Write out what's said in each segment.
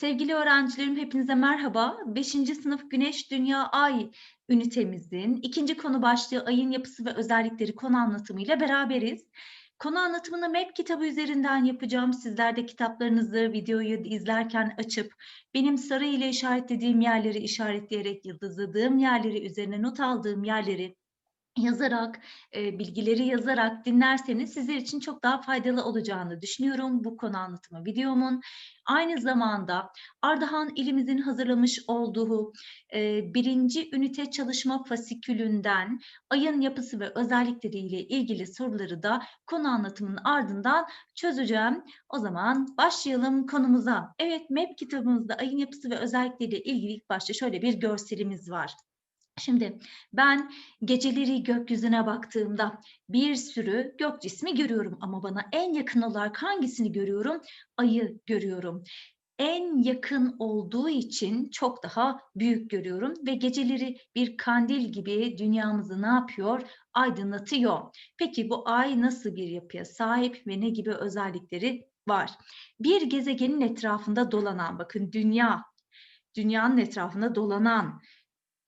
Sevgili öğrencilerim hepinize merhaba. 5. sınıf Güneş Dünya Ay ünitemizin ikinci konu başlığı ayın yapısı ve özellikleri konu anlatımıyla beraberiz. Konu anlatımını MEP kitabı üzerinden yapacağım. Sizler de kitaplarınızı videoyu izlerken açıp benim sarı ile işaretlediğim yerleri işaretleyerek yıldızladığım yerleri üzerine not aldığım yerleri yazarak, e, bilgileri yazarak dinlerseniz sizler için çok daha faydalı olacağını düşünüyorum bu konu anlatımı videomun. Aynı zamanda Ardahan ilimizin hazırlamış olduğu e, birinci ünite çalışma fasikülünden ayın yapısı ve özellikleriyle ilgili soruları da konu anlatımının ardından çözeceğim. O zaman başlayalım konumuza. Evet, MEP kitabımızda ayın yapısı ve özellikleriyle ilgili ilk başta şöyle bir görselimiz var. Şimdi ben geceleri gökyüzüne baktığımda bir sürü gök cismi görüyorum ama bana en yakın olarak hangisini görüyorum? Ayı görüyorum. En yakın olduğu için çok daha büyük görüyorum ve geceleri bir kandil gibi dünyamızı ne yapıyor? Aydınlatıyor. Peki bu ay nasıl bir yapıya sahip ve ne gibi özellikleri var? Bir gezegenin etrafında dolanan, bakın dünya, dünyanın etrafında dolanan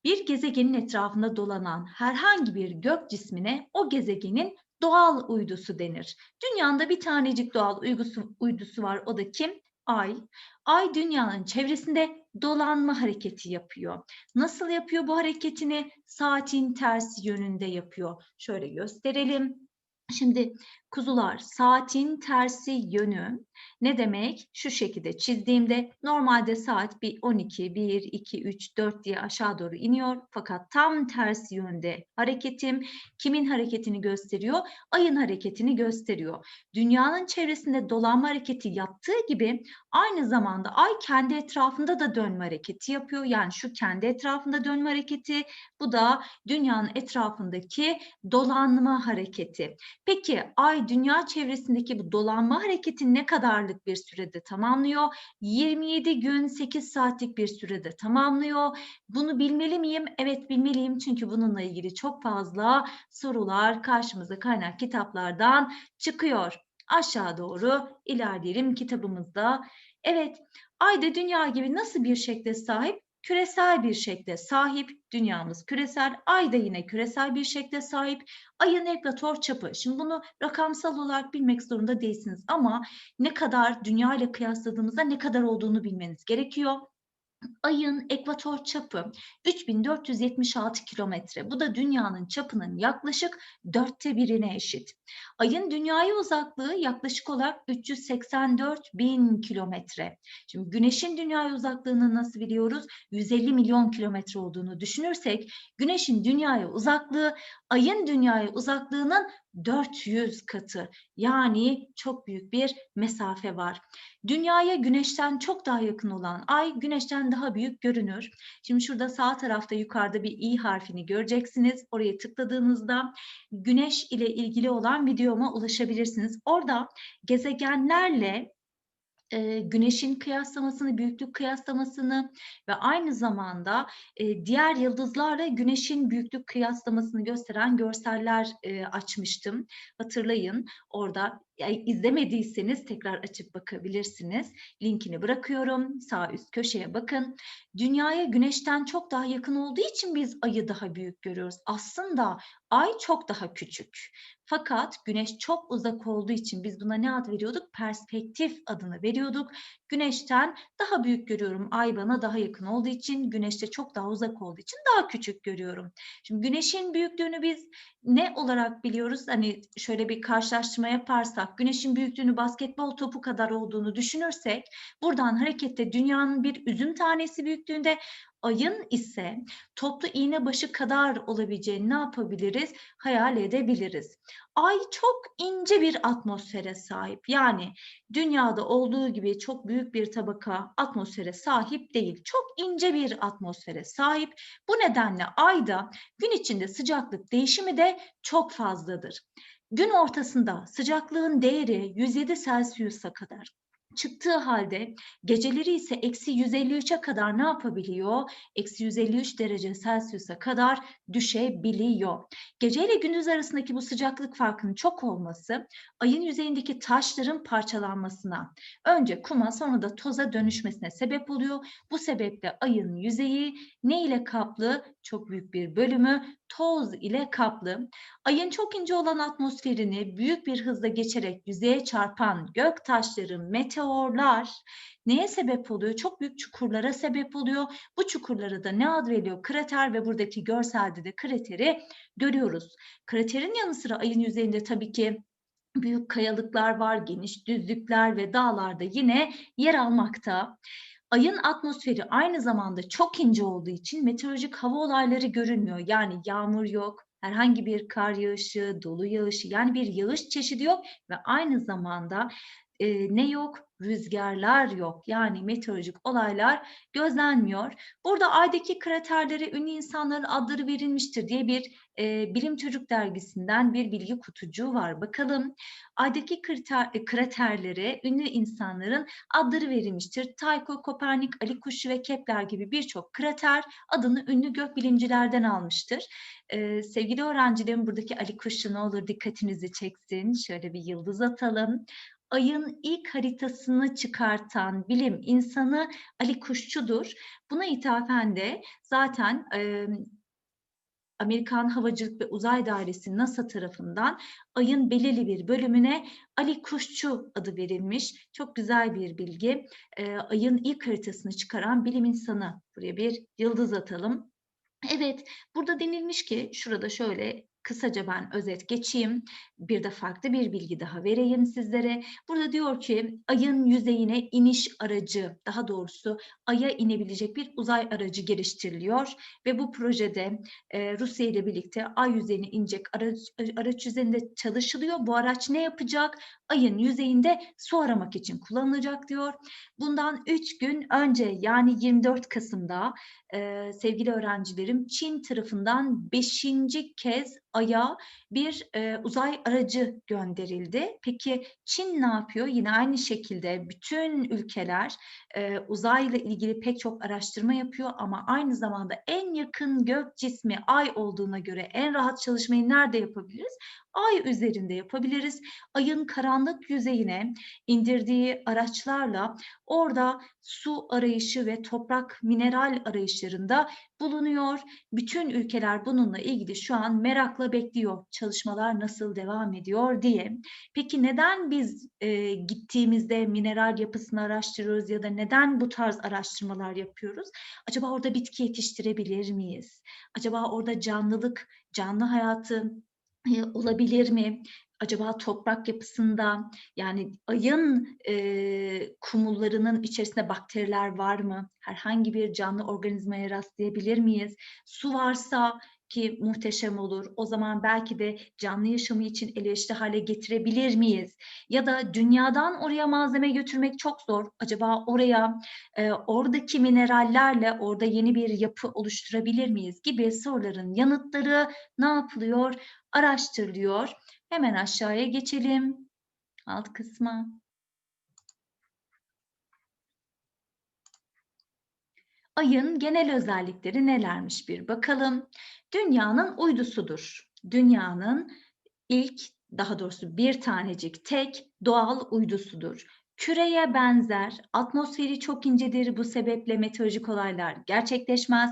bir gezegenin etrafında dolanan herhangi bir gök cismine o gezegenin doğal uydusu denir. Dünyanın bir tanecik doğal uydusu, uydusu var. O da kim? Ay. Ay dünyanın çevresinde dolanma hareketi yapıyor. Nasıl yapıyor bu hareketini? Saatin tersi yönünde yapıyor. Şöyle gösterelim. Şimdi kuzular saatin tersi yönü ne demek? Şu şekilde çizdiğimde normalde saat bir 12, 1, 2, 3, 4 diye aşağı doğru iniyor. Fakat tam tersi yönde hareketim kimin hareketini gösteriyor? Ayın hareketini gösteriyor. Dünyanın çevresinde dolanma hareketi yaptığı gibi aynı zamanda ay kendi etrafında da dönme hareketi yapıyor. Yani şu kendi etrafında dönme hareketi bu da dünyanın etrafındaki dolanma hareketi. Peki ay dünya çevresindeki bu dolanma hareketi ne kadarlık bir sürede tamamlıyor? 27 gün 8 saatlik bir sürede tamamlıyor. Bunu bilmeli miyim? Evet bilmeliyim çünkü bununla ilgili çok fazla sorular karşımıza kaynak kitaplardan çıkıyor. Aşağı doğru ilerleyelim kitabımızda. Evet, Ay da dünya gibi nasıl bir şekle sahip? küresel bir şekle sahip. Dünyamız küresel, ay da yine küresel bir şekle sahip. Ayın ekvator çapı. Şimdi bunu rakamsal olarak bilmek zorunda değilsiniz ama ne kadar dünya ile kıyasladığımızda ne kadar olduğunu bilmeniz gerekiyor. Ayın ekvator çapı 3476 kilometre. Bu da dünyanın çapının yaklaşık dörtte birine eşit. Ayın dünyaya uzaklığı yaklaşık olarak 384 bin kilometre. Şimdi güneşin dünyaya uzaklığını nasıl biliyoruz? 150 milyon kilometre olduğunu düşünürsek güneşin dünyaya uzaklığı ayın dünyaya uzaklığının 400 katı. Yani çok büyük bir mesafe var. Dünyaya güneşten çok daha yakın olan ay güneşten daha büyük görünür. Şimdi şurada sağ tarafta yukarıda bir i harfini göreceksiniz. Oraya tıkladığınızda güneş ile ilgili olan videoma ulaşabilirsiniz. Orada gezegenlerle e, güneşin kıyaslamasını, büyüklük kıyaslamasını ve aynı zamanda e, diğer yıldızlarla güneşin büyüklük kıyaslamasını gösteren görseller e, açmıştım. Hatırlayın orada yani izlemediyseniz tekrar açıp bakabilirsiniz. Linkini bırakıyorum. Sağ üst köşeye bakın. Dünyaya güneşten çok daha yakın olduğu için biz ayı daha büyük görüyoruz. Aslında ay çok daha küçük. Fakat güneş çok uzak olduğu için biz buna ne ad veriyorduk? Perspektif adını veriyorduk. Güneşten daha büyük görüyorum. Ay bana daha yakın olduğu için, güneşte çok daha uzak olduğu için daha küçük görüyorum. Şimdi güneşin büyüklüğünü biz ne olarak biliyoruz? Hani şöyle bir karşılaştırma yaparsak, güneşin büyüklüğünü basketbol topu kadar olduğunu düşünürsek, buradan hareketle dünyanın bir üzüm tanesi büyüklüğünde, ayın ise toplu iğne başı kadar olabileceğini ne yapabiliriz? Hayal edebiliriz. Ay çok ince bir atmosfere sahip. Yani dünyada olduğu gibi çok büyük bir tabaka atmosfere sahip değil. Çok ince bir atmosfere sahip. Bu nedenle ayda gün içinde sıcaklık değişimi de çok fazladır. Gün ortasında sıcaklığın değeri 107 Celsius'a kadar çıktığı halde geceleri ise eksi 153'e kadar ne yapabiliyor? Eksi 153 derece Celsius'a kadar düşebiliyor. Gece ile gündüz arasındaki bu sıcaklık farkının çok olması ayın yüzeyindeki taşların parçalanmasına önce kuma sonra da toza dönüşmesine sebep oluyor. Bu sebeple ayın yüzeyi ne ile kaplı? Çok büyük bir bölümü toz ile kaplı. Ayın çok ince olan atmosferini büyük bir hızla geçerek yüzeye çarpan gök taşları, meteorlar neye sebep oluyor? Çok büyük çukurlara sebep oluyor. Bu çukurlara da ne ad veriliyor? Krater ve buradaki görselde de krateri görüyoruz. Kraterin yanı sıra ayın yüzeyinde tabii ki büyük kayalıklar var, geniş düzlükler ve dağlar da yine yer almakta. Ayın atmosferi aynı zamanda çok ince olduğu için meteorolojik hava olayları görünmüyor. Yani yağmur yok, herhangi bir kar yağışı, dolu yağışı yani bir yağış çeşidi yok ve aynı zamanda e, ne yok? Rüzgarlar yok. Yani meteorolojik olaylar gözlenmiyor. Burada Ay'daki kraterlere ünlü insanların adları verilmiştir diye bir e, Bilim Çocuk dergisinden bir bilgi kutucuğu var. Bakalım Ay'daki krater, e, kraterlere ünlü insanların adları verilmiştir. Tycho, Kopernik, Ali Kuşçu ve Kepler gibi birçok krater adını ünlü gökbilimcilerden almıştır. Ee, sevgili öğrencilerim buradaki Ali Kuşçu ne olur dikkatinizi çeksin. Şöyle bir yıldız atalım ayın ilk haritasını çıkartan bilim insanı Ali Kuşçu'dur. Buna ithafen de zaten e, Amerikan Havacılık ve Uzay Dairesi NASA tarafından ayın belirli bir bölümüne Ali Kuşçu adı verilmiş. Çok güzel bir bilgi. E, ayın ilk haritasını çıkaran bilim insanı. Buraya bir yıldız atalım. Evet, burada denilmiş ki şurada şöyle kısaca ben özet geçeyim. Bir de farklı bir bilgi daha vereyim sizlere. Burada diyor ki ayın yüzeyine iniş aracı, daha doğrusu aya inebilecek bir uzay aracı geliştiriliyor ve bu projede e, Rusya ile birlikte ay yüzeyine inecek araç, araç üzerinde çalışılıyor. Bu araç ne yapacak? Ayın yüzeyinde su aramak için kullanılacak diyor. Bundan 3 gün önce yani 24 Kasım'da e, sevgili öğrencilerim Çin tarafından 5. kez Ay'a bir e, uzay aracı gönderildi. Peki Çin ne yapıyor? Yine aynı şekilde bütün ülkeler e, uzayla ilgili pek çok araştırma yapıyor ama aynı zamanda en yakın gök cismi Ay olduğuna göre en rahat çalışmayı nerede yapabiliriz? Ay üzerinde yapabiliriz. Ayın karanlık yüzeyine indirdiği araçlarla orada su arayışı ve toprak mineral arayışlarında bulunuyor. Bütün ülkeler bununla ilgili şu an merakla bekliyor çalışmalar nasıl devam ediyor diye. Peki neden biz e, gittiğimizde mineral yapısını araştırıyoruz ya da neden bu tarz araştırmalar yapıyoruz? Acaba orada bitki yetiştirebilir miyiz? Acaba orada canlılık, canlı hayatı olabilir mi? Acaba toprak yapısında yani ayın e, kumullarının içerisinde bakteriler var mı? Herhangi bir canlı organizmaya rastlayabilir miyiz? Su varsa ki muhteşem olur. O zaman belki de canlı yaşamı için elverişli hale getirebilir miyiz? Ya da dünyadan oraya malzeme götürmek çok zor. Acaba oraya e, oradaki minerallerle orada yeni bir yapı oluşturabilir miyiz gibi soruların yanıtları ne yapılıyor? Araştırılıyor. Hemen aşağıya geçelim. Alt kısma. Ayın genel özellikleri nelermiş bir bakalım. Dünyanın uydusudur. Dünyanın ilk daha doğrusu bir tanecik tek doğal uydusudur. Küreye benzer, atmosferi çok incedir bu sebeple meteorolojik olaylar gerçekleşmez.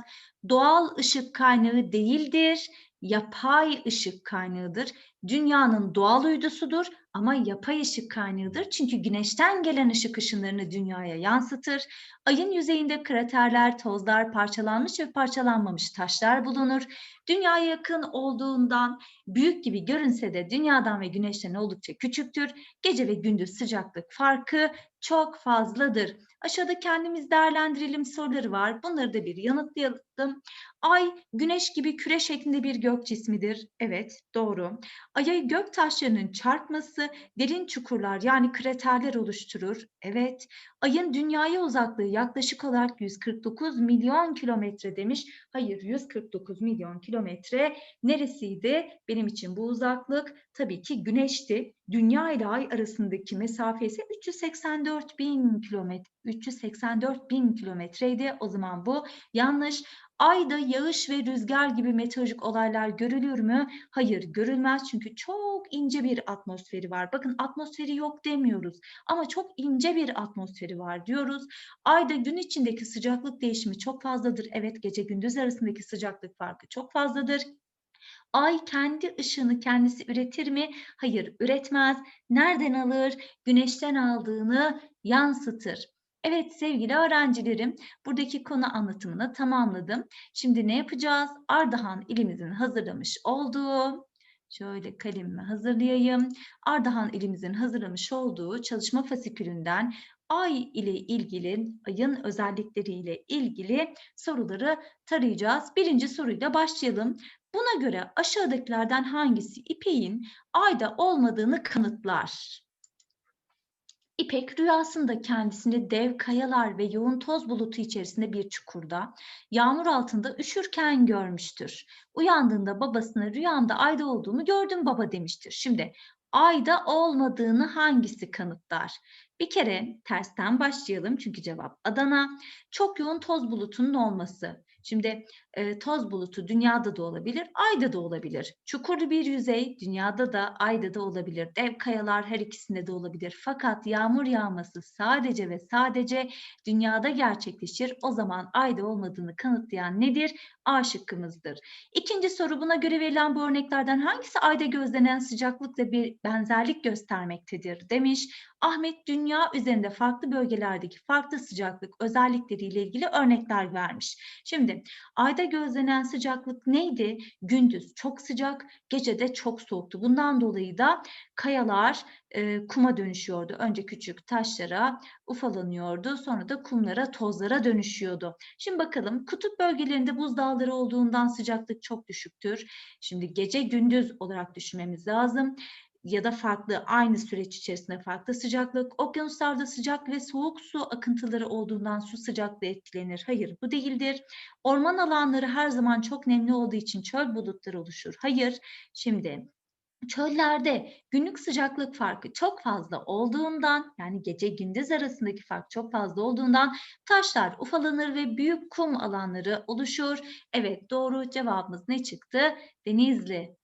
Doğal ışık kaynağı değildir yapay ışık kaynağıdır. Dünyanın doğal uydusudur ama yapay ışık kaynağıdır. Çünkü güneşten gelen ışık ışınlarını dünyaya yansıtır. Ayın yüzeyinde kraterler, tozlar, parçalanmış ve parçalanmamış taşlar bulunur. Dünyaya yakın olduğundan büyük gibi görünse de dünyadan ve güneşten oldukça küçüktür. Gece ve gündüz sıcaklık farkı çok fazladır. Aşağıda kendimiz değerlendirelim soruları var. Bunları da bir yanıtlayalım. Ay güneş gibi küre şeklinde bir gök cismidir. Evet doğru. Ay'a gök taşlarının çarpması derin çukurlar yani kraterler oluşturur. Evet. Ayın dünyaya uzaklığı yaklaşık olarak 149 milyon kilometre demiş. Hayır 149 milyon kilometre neresiydi? Benim için bu uzaklık tabii ki güneşti. Dünya ile ay arasındaki mesafe ise 384 bin kilometre 384 bin kilometreydi. O zaman bu yanlış. Ayda yağış ve rüzgar gibi meteorolojik olaylar görülür mü? Hayır, görülmez çünkü çok ince bir atmosferi var. Bakın atmosferi yok demiyoruz ama çok ince bir atmosferi var diyoruz. Ayda gün içindeki sıcaklık değişimi çok fazladır. Evet, gece gündüz arasındaki sıcaklık farkı çok fazladır. Ay kendi ışığını kendisi üretir mi? Hayır, üretmez. Nereden alır? Güneşten aldığını yansıtır. Evet sevgili öğrencilerim, buradaki konu anlatımını tamamladım. Şimdi ne yapacağız? Ardahan ilimizin hazırlamış olduğu, şöyle kalemimi hazırlayayım. Ardahan ilimizin hazırlamış olduğu çalışma fasikülünden ay ile ilgili, ayın özellikleriyle ilgili soruları tarayacağız. Birinci soruyla başlayalım. Buna göre aşağıdakilerden hangisi İpek'in ayda olmadığını kanıtlar? İpek rüyasında kendisini dev kayalar ve yoğun toz bulutu içerisinde bir çukurda, yağmur altında üşürken görmüştür. Uyandığında babasına rüyamda ayda olduğunu gördüm baba demiştir. Şimdi ayda olmadığını hangisi kanıtlar? Bir kere tersten başlayalım çünkü cevap Adana. Çok yoğun toz bulutunun olması. Şimdi e, toz bulutu dünyada da olabilir, ayda da olabilir. Çukurlu bir yüzey dünyada da ayda da olabilir. Dev kayalar her ikisinde de olabilir. Fakat yağmur yağması sadece ve sadece dünyada gerçekleşir. O zaman ayda olmadığını kanıtlayan nedir? A şıkkımızdır. İkinci soru buna göre verilen bu örneklerden hangisi ayda gözlenen sıcaklıkla bir benzerlik göstermektedir demiş. Ahmet dünya üzerinde farklı bölgelerdeki farklı sıcaklık özellikleriyle ilgili örnekler vermiş. Şimdi ayda gözlenen sıcaklık neydi? Gündüz çok sıcak, gece de çok soğuktu. Bundan dolayı da kayalar e, kuma dönüşüyordu. Önce küçük taşlara ufalanıyordu, sonra da kumlara, tozlara dönüşüyordu. Şimdi bakalım kutup bölgelerinde buz dağları olduğundan sıcaklık çok düşüktür. Şimdi gece gündüz olarak düşünmemiz lazım ya da farklı aynı süreç içerisinde farklı sıcaklık, okyanuslarda sıcak ve soğuk su akıntıları olduğundan su sıcaklığı etkilenir. Hayır bu değildir. Orman alanları her zaman çok nemli olduğu için çöl bulutları oluşur. Hayır. Şimdi çöllerde günlük sıcaklık farkı çok fazla olduğundan yani gece gündüz arasındaki fark çok fazla olduğundan taşlar ufalanır ve büyük kum alanları oluşur. Evet doğru cevabımız ne çıktı? Denizli.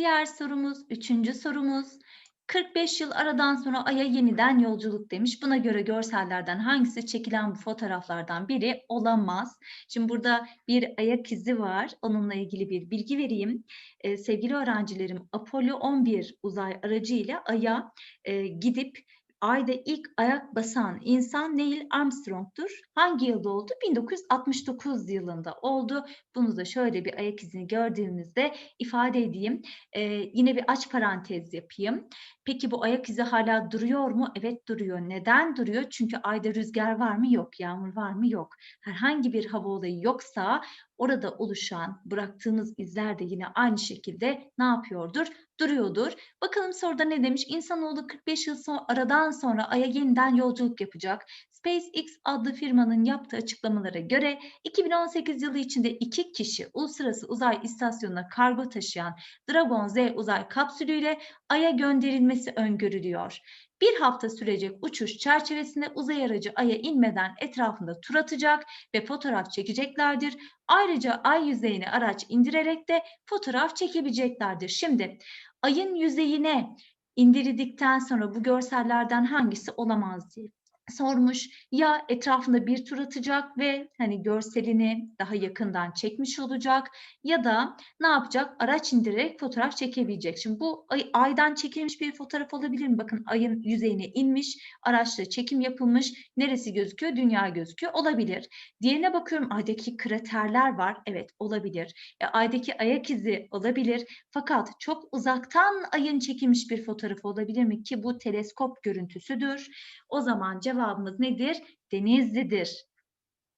Diğer sorumuz, üçüncü sorumuz. 45 yıl aradan sonra Ay'a yeniden yolculuk demiş. Buna göre görsellerden hangisi çekilen bu fotoğraflardan biri olamaz. Şimdi burada bir ayak izi var. Onunla ilgili bir bilgi vereyim. Ee, sevgili öğrencilerim Apollo 11 uzay aracı ile Ay'a e, gidip Ay'da ilk ayak basan insan Neil Armstrong'tur. Hangi yılda oldu? 1969 yılında oldu. Bunu da şöyle bir ayak izini gördüğümüzde ifade edeyim. Ee, yine bir aç parantez yapayım. Peki bu ayak izi hala duruyor mu? Evet duruyor. Neden duruyor? Çünkü ayda rüzgar var mı? Yok. Yağmur var mı? Yok. Herhangi bir hava olayı yoksa orada oluşan bıraktığınız izler de yine aynı şekilde ne yapıyordur? Duruyordur. Bakalım soruda ne demiş? İnsanoğlu 45 yıl sonra, aradan sonra Ay'a yeniden yolculuk yapacak. SpaceX adlı firmanın yaptığı açıklamalara göre 2018 yılı içinde iki kişi uluslararası uzay istasyonuna kargo taşıyan Dragon Z uzay kapsülüyle Ay'a gönderilmesi öngörülüyor. Bir hafta sürecek uçuş çerçevesinde uzay aracı Ay'a inmeden etrafında tur atacak ve fotoğraf çekeceklerdir. Ayrıca Ay yüzeyine araç indirerek de fotoğraf çekebileceklerdir. Şimdi Ay'ın yüzeyine indirildikten sonra bu görsellerden hangisi olamaz diye sormuş. Ya etrafında bir tur atacak ve hani görselini daha yakından çekmiş olacak ya da ne yapacak? Araç indirerek fotoğraf çekebilecek. Şimdi bu ay, aydan çekilmiş bir fotoğraf olabilir mi? Bakın ayın yüzeyine inmiş, araçla çekim yapılmış. Neresi gözüküyor? Dünya gözüküyor. Olabilir. Diğerine bakıyorum aydaki kraterler var. Evet olabilir. E, aydaki ayak izi olabilir. Fakat çok uzaktan ayın çekilmiş bir fotoğraf olabilir mi ki bu teleskop görüntüsüdür. O zaman cevabımız nedir? Denizli'dir.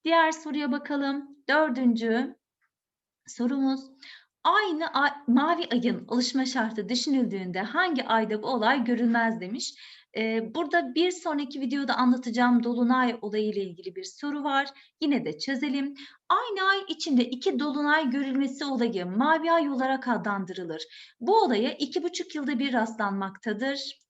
Diğer soruya bakalım. Dördüncü sorumuz. Aynı ay, mavi ayın oluşma şartı düşünüldüğünde hangi ayda bu olay görülmez demiş. Ee, burada bir sonraki videoda anlatacağım dolunay olayı ile ilgili bir soru var. Yine de çözelim. Aynı ay içinde iki dolunay görülmesi olayı mavi ay olarak adlandırılır. Bu olaya iki buçuk yılda bir rastlanmaktadır.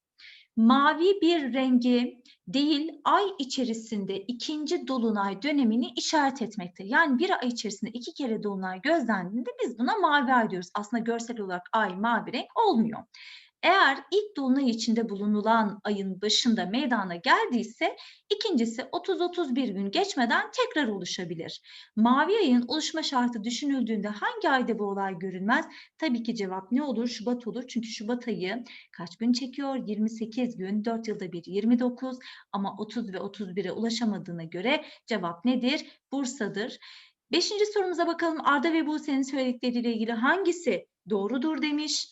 Mavi bir rengi değil ay içerisinde ikinci dolunay dönemini işaret etmekte. Yani bir ay içerisinde iki kere dolunay gözlendiğinde biz buna mavi ay diyoruz. Aslında görsel olarak ay mavi renk olmuyor. Eğer ilk dolunay içinde bulunulan ayın başında meydana geldiyse ikincisi 30-31 gün geçmeden tekrar oluşabilir. Mavi ayın oluşma şartı düşünüldüğünde hangi ayda bu olay görülmez? Tabii ki cevap ne olur? Şubat olur. Çünkü Şubat ayı kaç gün çekiyor? 28 gün, 4 yılda bir 29 ama 30 ve 31'e ulaşamadığına göre cevap nedir? Bursa'dır. Beşinci sorumuza bakalım. Arda ve Buse'nin söyledikleriyle ilgili hangisi doğrudur demiş.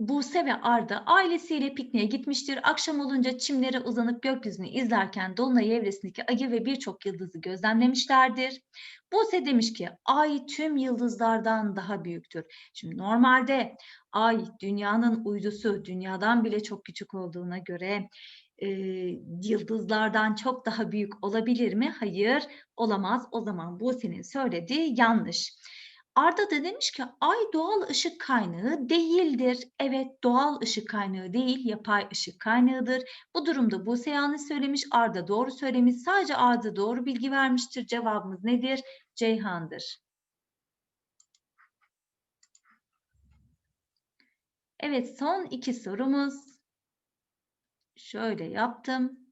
Buse ve Arda ailesiyle pikniğe gitmiştir. Akşam olunca çimlere uzanıp gökyüzünü izlerken Dolunay evresindeki ayı ve birçok yıldızı gözlemlemişlerdir. Buse demiş ki ay tüm yıldızlardan daha büyüktür. Şimdi normalde ay dünyanın uydusu, dünyadan bile çok küçük olduğuna göre e, yıldızlardan çok daha büyük olabilir mi? Hayır, olamaz. O zaman Buse'nin söylediği yanlış. Arda da demiş ki ay doğal ışık kaynağı değildir. Evet doğal ışık kaynağı değil yapay ışık kaynağıdır. Bu durumda Buse yanlış söylemiş Arda doğru söylemiş. Sadece Arda doğru bilgi vermiştir. Cevabımız nedir? Ceyhan'dır. Evet son iki sorumuz. Şöyle yaptım.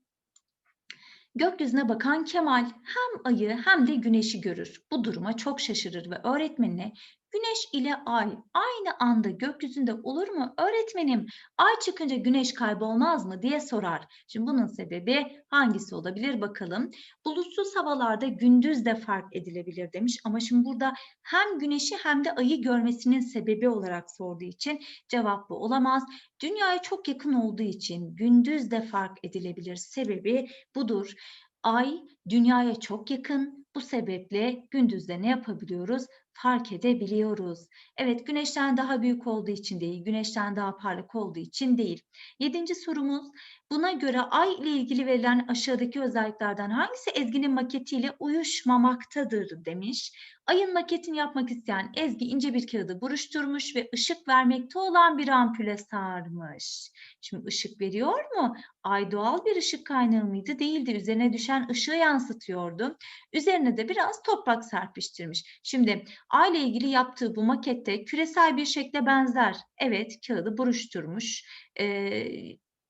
Gökyüzüne bakan Kemal hem ayı hem de güneşi görür. Bu duruma çok şaşırır ve öğretmenine Güneş ile ay aynı anda gökyüzünde olur mu? Öğretmenim ay çıkınca güneş kaybolmaz mı diye sorar. Şimdi bunun sebebi hangisi olabilir bakalım. Bulutsuz havalarda gündüz de fark edilebilir demiş ama şimdi burada hem güneşi hem de ayı görmesinin sebebi olarak sorduğu için cevap bu olamaz. Dünyaya çok yakın olduğu için gündüz de fark edilebilir. Sebebi budur. Ay dünyaya çok yakın. Bu sebeple gündüzde ne yapabiliyoruz? Fark edebiliyoruz. Evet güneşten daha büyük olduğu için değil, güneşten daha parlak olduğu için değil. Yedinci sorumuz buna göre ay ile ilgili verilen aşağıdaki özelliklerden hangisi Ezgi'nin maketiyle uyuşmamaktadır demiş. Ayın maketini yapmak isteyen Ezgi ince bir kağıdı buruşturmuş ve ışık vermekte olan bir ampule sarmış. Şimdi ışık veriyor mu? Ay doğal bir ışık kaynağı mıydı? Değildi. Üzerine düşen ışığı yansıtıyordu. Üzerine de biraz toprak serpiştirmiş. Şimdi ay ile ilgili yaptığı bu makette küresel bir şekle benzer. Evet kağıdı buruşturmuş. Ee,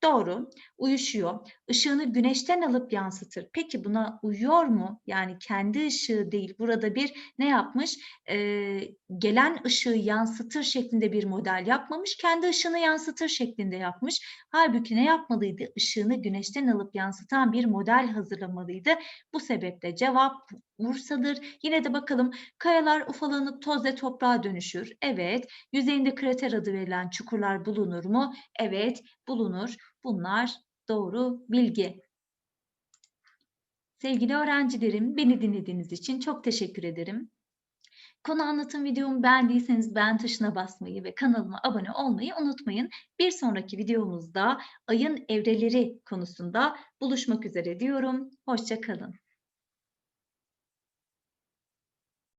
Doğru, uyuşuyor. Işığını güneşten alıp yansıtır. Peki buna uyuyor mu? Yani kendi ışığı değil. Burada bir ne yapmış? Ee, gelen ışığı yansıtır şeklinde bir model yapmamış. Kendi ışığını yansıtır şeklinde yapmış. Halbuki ne yapmalıydı? Işığını güneşten alıp yansıtan bir model hazırlamalıydı. Bu sebeple cevap Bursa'dır. Yine de bakalım kayalar ufalanıp toz ve toprağa dönüşür. Evet. Yüzeyinde krater adı verilen çukurlar bulunur mu? Evet bulunur. Bunlar doğru bilgi. Sevgili öğrencilerim, beni dinlediğiniz için çok teşekkür ederim. Konu anlatım videomu beğendiyseniz beğen tuşuna basmayı ve kanalıma abone olmayı unutmayın. Bir sonraki videomuzda ayın evreleri konusunda buluşmak üzere diyorum. Hoşçakalın.